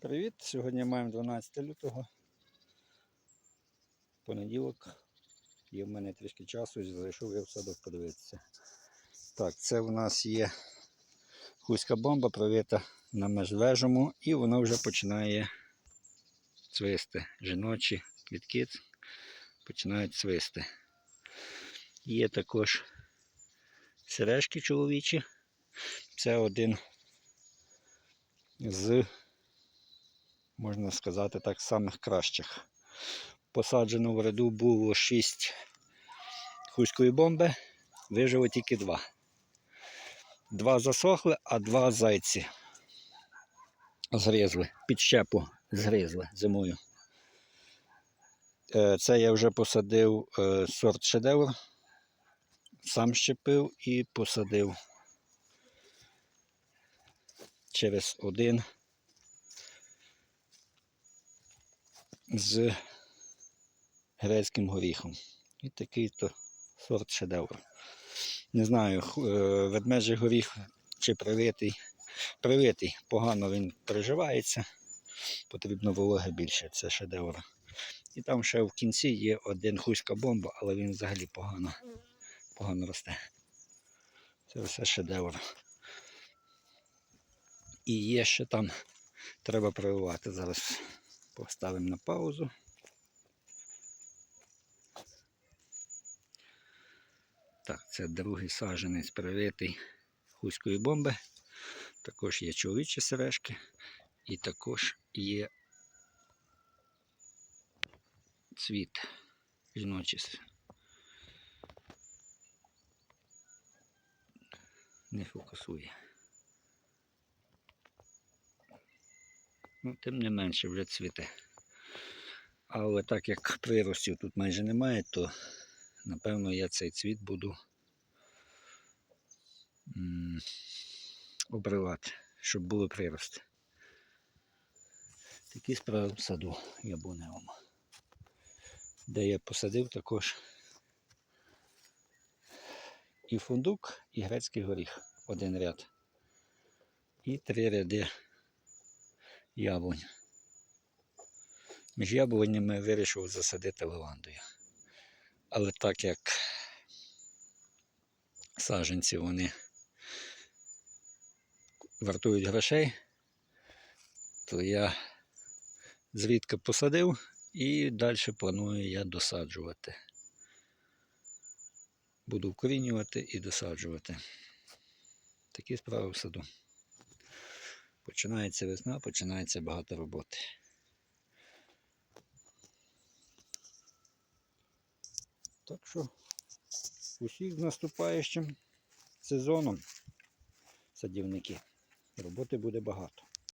Привіт! Сьогодні маємо 12 лютого. Понеділок. Є в мене трішки часу і зайшов я в садок подивитися. Так, це в нас є хуська бомба провита на межвежому і вона вже починає цвисти. Жіночі квітки починають цвисти. Є також сережки чоловічі. Це один з можна сказати так, самих кращих. Посаджено в ряду було 6 хуської бомби, вижило тільки два. Два засохли, а два зайці згризли, під щепу згризли зимою. Е, Це я вже посадив е, сорт шедевр, сам щепив і посадив через один з грецьким горіхом. І такий то сорт шедевр. Не знаю, е, ведмежий горіх чи привитий. Привитий, погано він приживається, потрібно вологи більше, це шедевр. І там ще в кінці є один хуська бомба, але він взагалі погано, погано росте. Це все шедевр. І є ще там, треба прививати. Зараз поставимо на паузу. Так, це другий саджанець привитий хуської бомби. Також є чоловічі сережки і також є цвіт жіночий. с- Не фокусує. Ну, тим не менше вже цвіте. Але так як приростів тут майже немає, то напевно я цей цвіт буду обривати, щоб були прирости. Такі справи в саду яблуневому. Де я посадив також і фундук, і грецький горіх. Один ряд. І три ряди яблунь. Між яблунями вирішив засадити лавандою. Але так як саджанці вони вартують грошей, то я зрідка посадив і далі планую я досаджувати. Буду вкорінювати і досаджувати. Такі справи в саду. Починається весна, починається багато роботи. Так що усіх з наступаючим сезоном садівники. Роботи буде багато.